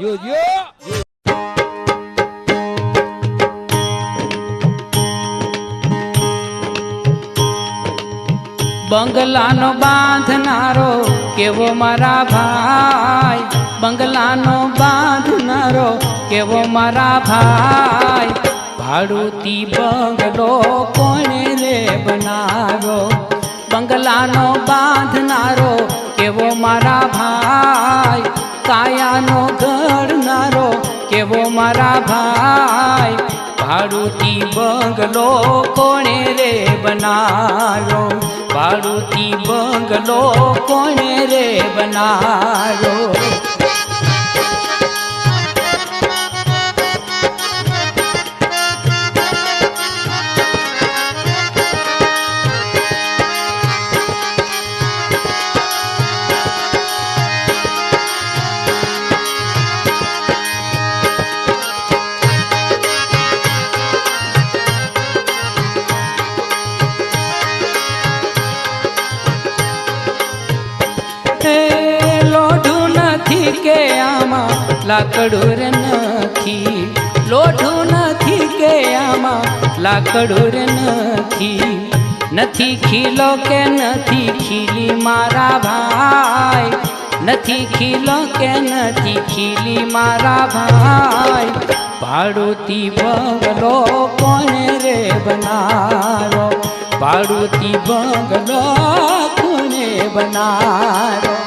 યો યો બંગલાનો બાંધનારો કેવો મારા ભાઈ? બંગલાનો બાંધનારો કેવો મારા ભાઈ? ભાડુતી બંગલો કોણે રે બનાવ્યો? બંગલાનો બાંધનારો કેવો મારા ભાઈ? કાયાનો કેવો મારા ભાઈ ભાડુતી બંગલો કોણે રે બનાવ્યો? ભાડુતી બંગલો કોણે રે બનાવ્યો? લાકડું નથી લોઢું નથી કે આમાં લાકડું નથી નથી ખીલો કે નથી ખીલી મારા ભાઈ? નથી ખીલો કે નથી ખીલી મારા ભાઈ? ભાડુતી બંગલો કોને રે બનારો ભાડુતી બંગલો કોને બનારો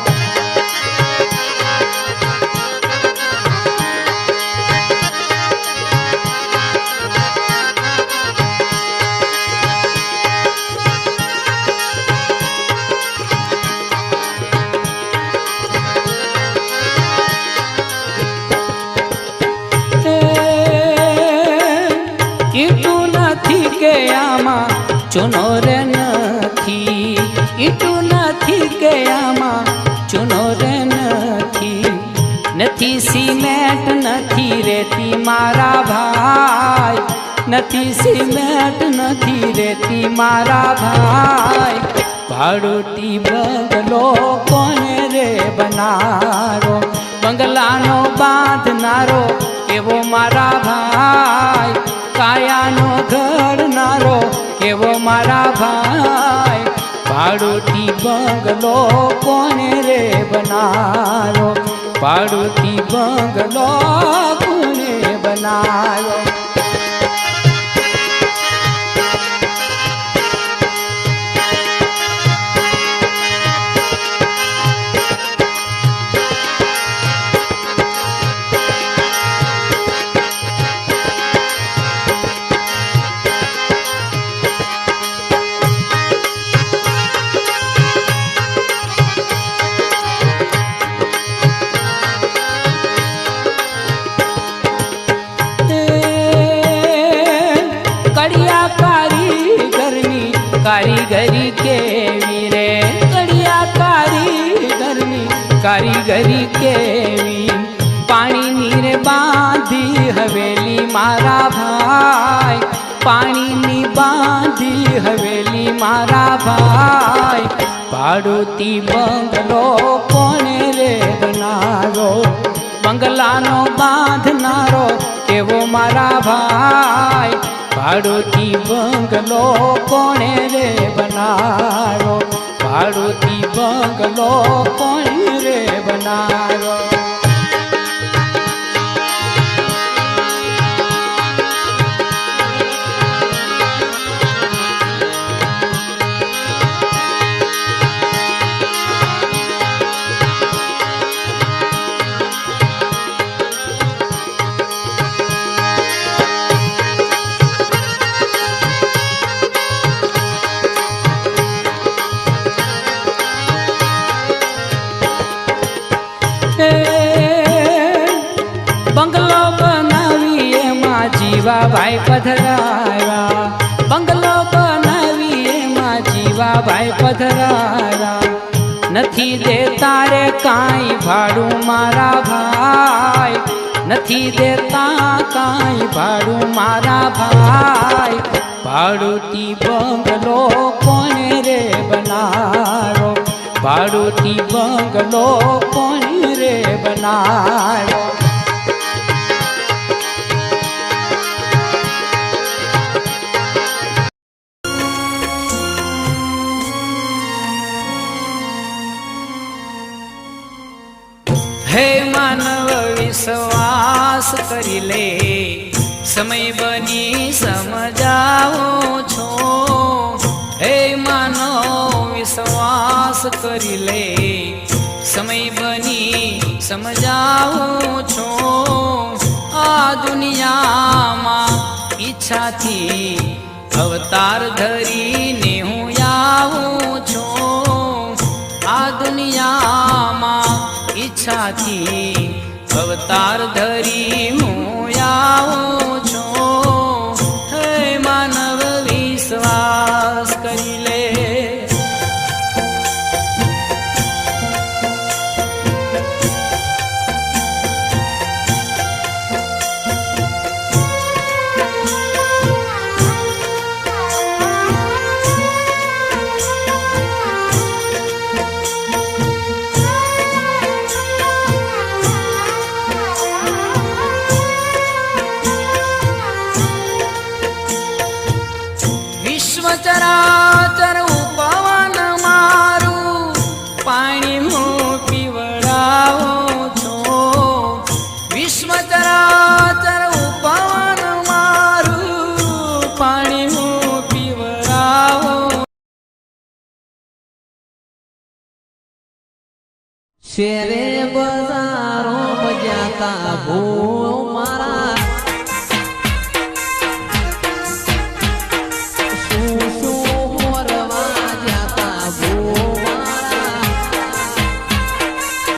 કે આમાં? ચૂનો નથી, ઈટું નથી કે આમાં? ચૂનો નથી નથી સિમેન્ટ, નથી રેતી મારા ભાઈ. નથી સિમેન્ટ, નથી રેતી મારા ભાઈ. ભાડુતી બંગલો કોને રે બનારો બંગલાનો બાંધનારો એવો મારા ભાઈ, કાયાનો ઘડનારો એવો મારા ભાઈ ભાડુતી બંગલો કોને રે બનારો ભાડુતી બંગલો કોને બનારો કારીગરી કેવી રે? કડિયા કારીગરની કારીગરી કેવી? પાણીની રે બાંધી હવેલી મારા ભાઈ. પાણીની બાંધી હવેલી મારા ભાઈ. પાડોતી બંગલો કોને રે બનાવ્યો? બંગલાનો બાંધનારો કેવો મારા ભાઈ? ભાડુતી બંગલો કોણે રે બનાવ્યો? ભાડુતી બંગલો કોણે રે બનાવ્યો? એમાં જીવાભાઈ પધરાયા. બંગલો બનાવી એમાં જીવાભાઈ પધરાયા. નથી દેતા રે કાંઈ ભાડું મારા ભાઈ. નથી દેતા કાંઈ ભાડું મારા ભાઈ. ભાડુતી બંગલો કોને રે બનારો ભાડુતી બંગલો કોને રે બનારો કરી લે. સમય બની સમજાવો છો. હે માનો વિશ્વાસ કરી લે. સમય બની સમજાવો છો. આ દુનિયામાં ઈચ્છાથી અવતાર ધરીને હું આવું છું. આ દુનિયામાં ઈચ્છાથી અવતાર ધરી હું આવું છું. થઈ માનવ વિશ્વાસ કરી લે શેરે બજારો બજાતા ભૂ